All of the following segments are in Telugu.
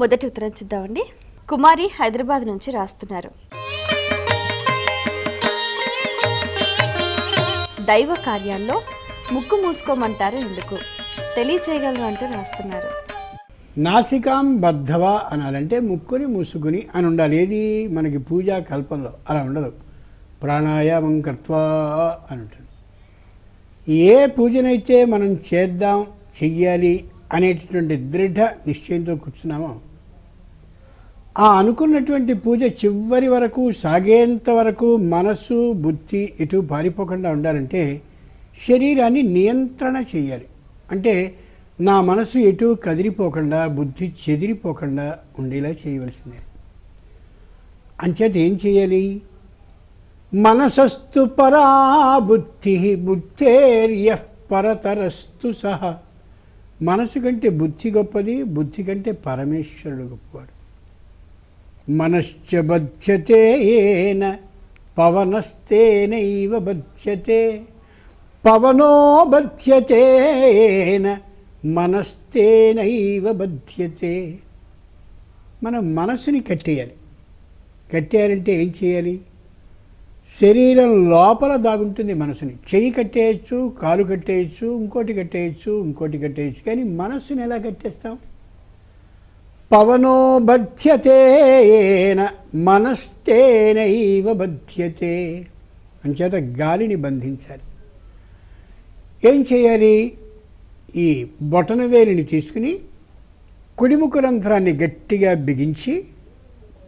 మొదటి ఉత్తరం చూద్దామండి. కుమారి హైదరాబాద్ నుంచి రాస్తున్నారు. దైవ కార్యాల్లో ముక్కు మూసుకోమంటారు ఎందుకు? తెలియచేయగలరు అంటూ రాస్తున్నారు. నాసికాం బద్ధవా అనాలంటే ముక్కుని మూసుకుని అని ఉండాలి. ఏది? మనకి పూజా కల్పంలో. అలా ఉండదు. ప్రాణాయామం కర్త్వా అని ఉంటుంది. ఏ పూజనైతే మనం చేద్దాం చెయ్యాలి అనేటటువంటి దృఢ నిశ్చయంతో కూర్చున్నామో ఆ అనుకున్నటువంటి పూజ చివరి వరకు సాగేంత వరకు మనస్సు బుద్ధి ఇటు పారిపోకుండా ఉండాలంటే శరీరాన్ని నియంత్రణ చేయాలి. అంటే నా మనసు ఎటు కదిలిపోకుండా బుద్ధి చెదిరిపోకుండా ఉండేలా చేయవలసిందే. అంచేత ఏం చేయాలి? మనసస్తు పరా బుద్ధి బుద్ధేర్య పరతరస్తు సహ. మనసు కంటే బుద్ధి గొప్పది బుద్ధి కంటే పరమేశ్వరుడు గొప్పవాడు. మనశ్చ బధ్యతే ఏన పవనస్తేనైవ బధ్యతే. పవనో బధ్యతే ఏన మనస్తేనైవ బధ్యతే. మనం మనసుని కట్టేయాలి. కట్టేయాలంటే ఏం చేయాలి? శరీరం లోపల దాగుంటుంది మనసుని. చెయ్యి కట్టేయచ్చు కాలు కట్టేయచ్చు ఇంకోటి కట్టేయచ్చు ఇంకోటి కట్టేయచ్చు. కానీ మనస్సుని ఎలా కట్టేస్తాం? పవనో బధ్యతేన మనస్తేనైవ బధ్యతే. అంచేత గాలిని బంధించాలి. ఏం చేయాలి? ఈ బొటన వేలిని తీసుకుని కుడిముఖ రంధ్రాన్ని గట్టిగా బిగించి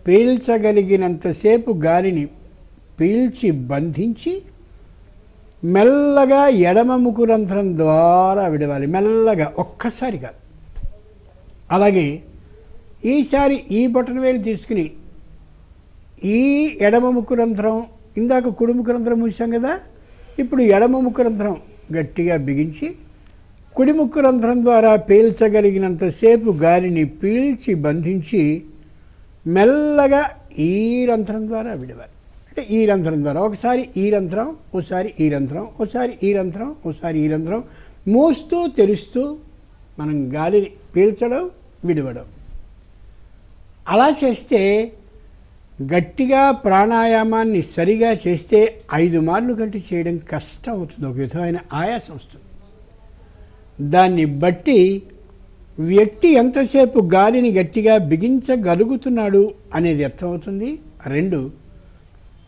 పీల్చగలిగినంతసేపు గాలిని పీల్చి బంధించి మెల్లగా ఎడమ ముకు రంధ్రం ద్వారా విడవాలి. మెల్లగా ఒక్కసారిగా అలాగే ఈసారి ఈ బొటన వేలు తీసుకుని ఈ ఎడమ ముక్కు రంధ్రం ఇందాక కుడి ముక్కు రంధ్రం మూసాం కదా ఇప్పుడు ఎడమ ముక్కు రంధ్రం గట్టిగా బిగించి కుడి ముక్కు రంధ్రం ద్వారా పీల్చగలిగినంతసేపు గాలిని పీల్చి బంధించి మెల్లగా ఈ రంధ్రం ద్వారా విడవాలి. అంటే ఈ రంధ్రం ద్వారా ఒకసారి ఈ రంధ్రం ఒకసారి ఈ రంధ్రం ఒకసారి ఈ రంధ్రం ఒకసారి ఈ రంధ్రం మూస్తూ తెరుస్తూ మనం గాలిని పీల్చడం విడవడం. అలా చేస్తే గట్టిగా ప్రాణాయామాన్ని సరిగా చేస్తే ఐదు మార్లు గంట చేయడం కష్టం అవుతుంది ఒక విధమైన ఆయాసం వస్తుంది. దాన్ని బట్టి వ్యక్తి ఎంతసేపు గాలిని గట్టిగా బిగించగలుగుతున్నాడు అనేది అర్థమవుతుంది. రెండు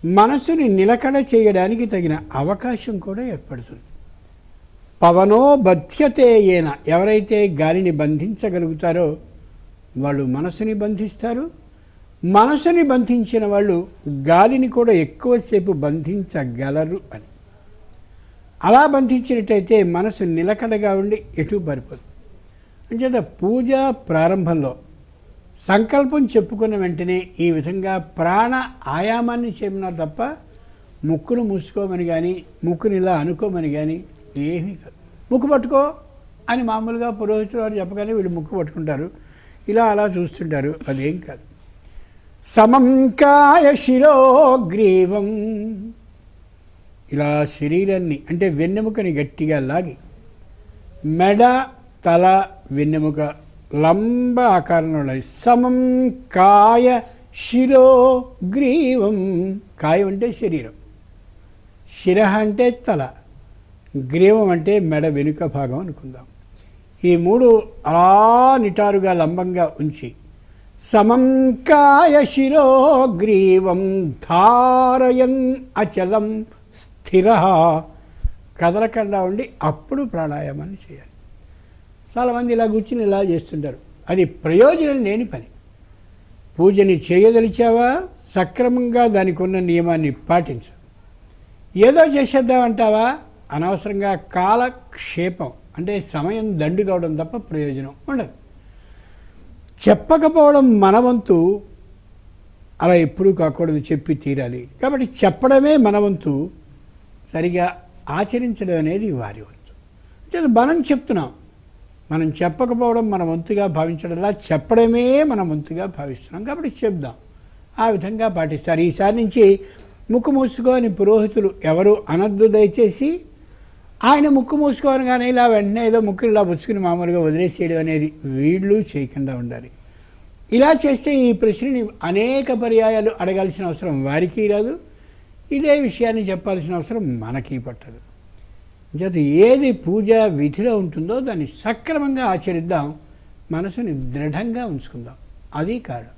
మనసుని నిలకడ చేయడానికి తగిన అవకాశం కూడా ఏర్పడుతుంది. పవనో బధ్యతే ఏన ఎవరైతే గాలిని బంధించగలుగుతారో వాళ్ళు మనసుని బంధిస్తారు. మనసుని బంధించిన వాళ్ళు గాలిని కూడా ఎక్కువసేపు బంధించగలరు అని. అలా బంధించినట్టయితే మనసు నిలకడగా ఉండి ఎటు పారిపోదు అంచేత పూజ ప్రారంభంలో సంకల్పం చెప్పుకున్న వెంటనే ఈ విధంగా ప్రాణ ఆయామాన్ని చేయమన్నారు తప్ప ముక్కును మూసుకోమని కానీ ముక్కుని ఇలా అనుకోమని కానీ ఏమీ కాదు. ముక్కు పట్టుకో అని మామూలుగా పురోహితులు వారు చెప్పగానే వీళ్ళు ముక్కు పట్టుకుంటారు. ఇలా అలా చూస్తుంటారు. అదేం కాదు. సమం కాయ శిరోగ్రీవం. ఇలా శరీరాన్ని అంటే వెన్నెముకని గట్టిగా లాగి మెడ తల వెన్నెముక లంబ ఆకారంలో ఉన్నాయి సమం కాయ శిరో గ్రీవం కాయం అంటే శరీరం. శిర అంటే తల. గ్రీవం అంటే మెడ వెనుక భాగం అనుకుందాం. ఈ మూడు అలా నిటారుగా లంబంగా ఉంచి సమం కాయ శిరో గ్రీవం ధారయన్ అచలం స్థిర. కదలకుండా ఉండి అప్పుడు ప్రాణాయామాన్ని చేయాలి. చాలామంది ఇలా కూర్చుని ఇలా చేస్తుంటారు. అది ప్రయోజనం లేని పని. పూజని చేయదలిచావా? సక్రమంగా దానికి ఉన్న నియమాన్ని పాటించు. ఏదో చేసేద్దామంటావా? అనవసరంగా కాలక్షేపం. అంటే సమయం దండు కావడం తప్ప ప్రయోజనం ఉండదు. చెప్పకపోవడం మన వంతు అలా ఎప్పుడూ కాకూడదు చెప్పి తీరాలి. కాబట్టి చెప్పడమే మన వంతు సరిగా ఆచరించడం అనేది వారి వంతు. అంటే మనం చెప్తున్నాం. మనం చెప్పకపోవడం మన వంతుగా భావించడంలా చెప్పడమే మన వంతుగా భావిస్తున్నాం. కాబట్టి చెప్దాం. ఆ విధంగా పాటిస్తారు. ఈసారి నుంచి ముక్కు మూసుకోని పురోహితులు ఎవరు అనద్దు దయచేసి ఆయన ముక్కు మూసుకోనగానే ఇలా వెంటనే ఏదో ముక్కులు ఇలా పుచ్చుకుని మామూలుగా వదిలేసేయడం అనేది వీళ్ళు చేయకుండా ఉండాలి. ఇలా చేస్తే ఈ ప్రశ్నని అనేక పర్యాయాలు అడగాల్సిన అవసరం వారికి రాదు. ఇదే విషయాన్ని చెప్పాల్సిన అవసరం మనకి పట్టదు. చేత ఏది పూజ విధిలో ఉంటుందో దాన్ని సక్రమంగా ఆచరిద్దాం. మనసుని దృఢంగా ఉంచుకుందాం. అది కారణం.